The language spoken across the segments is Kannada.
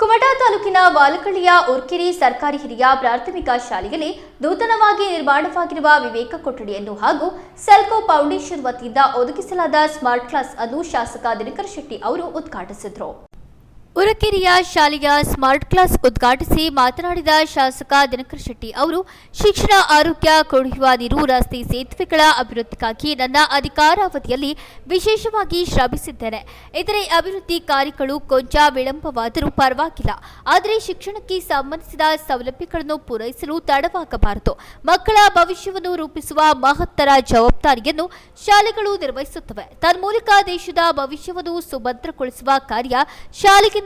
ಕುಮಟಾ ತಾಲೂಕಿನ ವಾಲಕಳ್ಳಿಯ ಉರ್ಕಿರಿ ಸರ್ಕಾರಿ ಹಿರಿಯ ಪ್ರಾಥಮಿಕ ಶಾಲೆಯಲ್ಲಿ ನೂತನವಾಗಿ ನಿರ್ಮಾಣವಾಗಿರುವ ವಿವೇಕ ಕೊಠಡಿಯನ್ನು ಹಾಗೂ ಸೆಲ್ಕೋ ಫೌಂಡೇಶನ್ ವತಿಯಿಂದ ಒದಗಿಸಲಾದ ಸ್ಮಾರ್ಟ್ ಕ್ಲಾಸ್ ಅನ್ನು ಶಾಸಕ ದಿನಕರ್ ಶೆಟ್ಟಿ ಅವರು ಉದ್ಘಾಟಿಸಿದರು. ಉರಕೆರೆಯ ಶಾಲೆಯ ಸ್ಮಾರ್ಟ್ ಕ್ಲಾಸ್ ಉದ್ಘಾಟಿಸಿ ಮಾತನಾಡಿದ ಶಾಸಕ ದಿನಕರ್ ಶೆಟ್ಟಿ ಅವರು, ಶಿಕ್ಷಣ, ಆರೋಗ್ಯ, ಕುಡಿಯುವ ನೀರು, ರಸ್ತೆ ಸೇತುವೆಗಳ ಅಭಿವೃದ್ಧಿಗಾಗಿ ನನ್ನ ಅಧಿಕಾರಾವಧಿಯಲ್ಲಿ ವಿಶೇಷವಾಗಿ ಶ್ರಮಿಸಿದ್ದೇನೆ. ಇತರೆ ಅಭಿವೃದ್ಧಿ ಕಾರ್ಯಗಳು ಕೊಂಚ ವಿಳಂಬವಾದರೂ ಪರವಾಗಿಲ್ಲ. ಆದರೆ ಶಿಕ್ಷಣಕ್ಕೆ ಸಂಬಂಧಿಸಿದ ಸೌಲಭ್ಯಗಳನ್ನು ಪೂರೈಸಲು ತಡವಾಗಬಾರದು. ಮಕ್ಕಳ ಭವಿಷ್ಯವನ್ನು ರೂಪಿಸುವ ಮಹತ್ತರ ಜವಾಬ್ದಾರಿಯನ್ನು ಶಾಲೆಗಳು ನಿರ್ವಹಿಸುತ್ತವೆ. ತನ್ಮೂಲಕ ದೇಶದ ಭವಿಷ್ಯವನ್ನು ಸುಭದ್ರಗೊಳಿಸುವ ಕಾರ್ಯ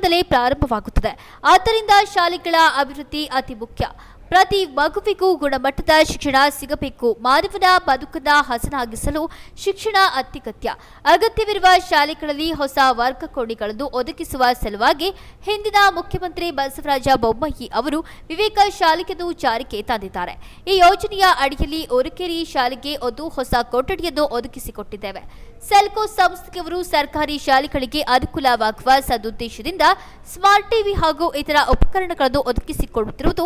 ಶಾಲೆಗಿಂದಲೇ ಪ್ರಾರಂಭವಾಗುತ್ತದೆ. ಆದ್ದರಿಂದ ಶಾಲೆಗಳ ಅಭಿವೃದ್ಧಿ ಅತಿ ಮುಖ್ಯ. ಪ್ರತಿ ಮಗುವಿಗೂ ಗುಣಮಟ್ಟದ ಶಿಕ್ಷಣ ಸಿಗಬೇಕು. ಮಾನವನ ಬದುಕನ್ನ ಹಸನಾಗಿಸಲು ಶಿಕ್ಷಣ ಅತ್ಯಗತ್ಯ. ಅಗತ್ಯವಿರುವ ಶಾಲೆಗಳಲ್ಲಿ ಹೊಸ ವರ್ಗ ಕೋಣೆಗಳನ್ನು ಒದಗಿಸುವ ಸಲುವಾಗಿ ಹಿಂದಿನ ಮುಖ್ಯಮಂತ್ರಿ ಬಸವರಾಜ ಬೊಮ್ಮಾಯಿ ಅವರು ವಿವೇಕ ಶಾಲೆಯನ್ನು ಜಾರಿಗೆ ತಂದಿದ್ದಾರೆ. ಈ ಯೋಜನೆಯ ಅಡಿಯಲ್ಲಿ ಒರಕೆರಿ ಶಾಲೆಗೆ ಒಂದು ಹೊಸ ಕೊಠಡಿಯನ್ನು ಒದಗಿಸಿಕೊಟ್ಟಿದ್ದೇವೆ. ಸೆಲ್ಕೋ ಸಂಸ್ಥೆಯವರು ಸರ್ಕಾರಿ ಶಾಲೆಗಳಿಗೆ ಅನುಕೂಲವಾಗುವ ಸದುದ್ದೇಶದಿಂದ ಸ್ಮಾರ್ಟ್ ಟಿವಿ ಹಾಗೂ ಇತರ ಉಪಕರಣಗಳನ್ನು ಒದಗಿಸಿಕೊಡುತ್ತಿರುವುದು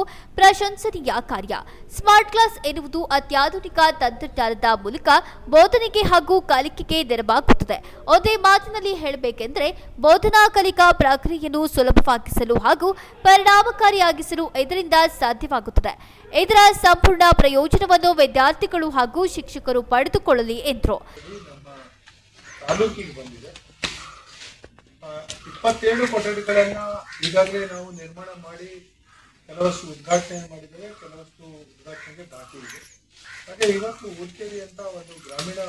ಪ್ರಶಂಸನೀಯ ಕಾರ್ಯ. ಸ್ಮಾರ್ಟ್ ಕ್ಲಾಸ್ ಎನ್ನುವುದು ಅತ್ಯಾಧುನಿಕ ತಂತ್ರಜ್ಞಾನದ ಮೂಲಕ ಬೋಧನೆಗೆ ಹಾಗೂ ಕಲಿಕೆಗೆ ನೆರವಾಗುತ್ತದೆ. ಒಂದೇ ಮಾತಿನಲ್ಲಿ ಹೇಳಬೇಕೆಂದರೆ, ಬೋಧನಾ ಕಲಿಕಾ ಪ್ರಕ್ರಿಯೆಯನ್ನು ಸುಲಭವಾಗಿಸಲು ಹಾಗೂ ಪರಿಣಾಮಕಾರಿಯಾಗಿಸಲು ಇದರಿಂದ ಸಾಧ್ಯವಾಗುತ್ತದೆ. ಇದರ ಸಂಪೂರ್ಣ ಪ್ರಯೋಜನವನ್ನು ವಿದ್ಯಾರ್ಥಿಗಳು ಹಾಗೂ ಶಿಕ್ಷಕರು ಪಡೆದುಕೊಳ್ಳಲಿ ಎಂದರು. ಇಪ್ಪತ್ತೇಳು ಕೊಠಡಿಗಳನ್ನ ಈಗಾಗಲೇ ನಾವು ನಿರ್ಮಾಣ ಮಾಡಿ ಕೆಲವಷ್ಟು ಉದ್ಘಾಟನೆ ಮಾಡಿದ್ದೇವೆ ಕೆಲವಷ್ಟು ಉದ್ಘಾಟನೆಗೆ ಬಾಕಿ ಇದೆ. ಹಾಗೆ ಇವತ್ತು ಉಡ್ಕೇರಿ ಅಂತ ಒಂದು ಗ್ರಾಮೀಣ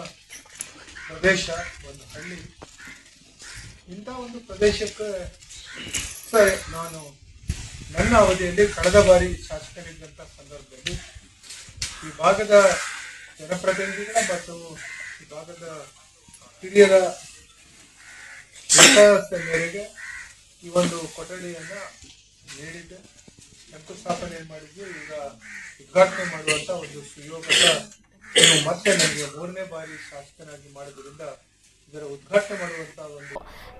ಪ್ರದೇಶ, ಒಂದು ಹಳ್ಳಿ. ಇಂಥ ಒಂದು ಪ್ರದೇಶಕ್ಕೆ ನಾನು ನನ್ನ ಅವಧಿಯಲ್ಲಿ ಕಳೆದ ಬಾರಿ ಶಾಸಕರಿದ್ದಂಥ ಸಂದರ್ಭದಲ್ಲಿ ಈ ಭಾಗದ ಜನಪ್ರತಿನಿಧಿಗಳ ಮತ್ತು ಈ ಭಾಗದ ಹಿರಿಯರ ಮೇರೆಗೆ ಈ ಒಂದು ಕೊಠಡಿಯನ್ನು ನೀಡಿದ್ದೆ. ಶಂಕುಸ್ಥಾಪನೆ ಮಾಡಿದ್ವಿ. ಈಗ ಉದ್ಘಾಟನೆ ಮಾಡುವಂತ ಒಂದು ಸುಯೋಗದ ಮತ್ತೆ ನನಗೆ ಮೂರನೇ ಬಾರಿ ಶಾಸಕನಾಗಿ ಮಾಡೋದ್ರಿಂದ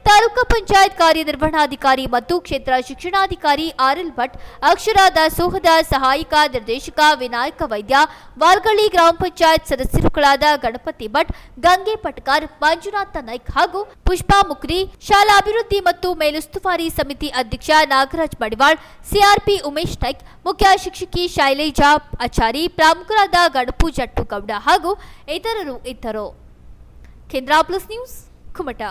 ತಾಲೂಕು ಪಂಚಾಯತ್ ಕಾರ್ಯನಿರ್ವಹಣಾಧಿಕಾರಿ ಮತ್ತು ಕ್ಷೇತ್ರ ಶಿಕ್ಷಣಾಧಿಕಾರಿ ಆರ್ಎಲ್ ಭಟ್ ಅಕ್ಷರ ದಾಸೋಹದ ಸಹಾಯಕ ನಿರ್ದೇಶಕ ವಿನಾಯಕ ವೈದ್ಯ ವಾಲ್ಗಳ್ಳಿ ಗ್ರಾಮ ಪಂಚಾಯತ್ ಸದಸ್ಯರುಗಳಾದ ಗಣಪತಿ ಭಟ್, ಗಂಗೆ ಪಟ್ಕಾರ್, ಮಂಜುನಾಥ ನಾಯ್ಕ್ ಹಾಗೂ ಪುಷ್ಪಾ ಮುಕ್ರಿ, ಶಾಲಾ ಅಭಿವೃದ್ಧಿ ಮತ್ತು ಮೇಲುಸ್ತುವಾರಿ ಸಮಿತಿ ಅಧ್ಯಕ್ಷ Nagaraj Madival, C R P Umesh Naik, ಮುಖ್ಯ ಶಿಕ್ಷಕಿ ಶೈಲೇಜಾ ಆಚಾರಿ, ಪ್ರಮುಖರಾದ ಗಣಪು ಜಟ್ಟುಗೌಡ ಹಾಗೂ ಇತರರು ಇದ್ದರು. खेद्रा प्लस न्यूज़ खुमटा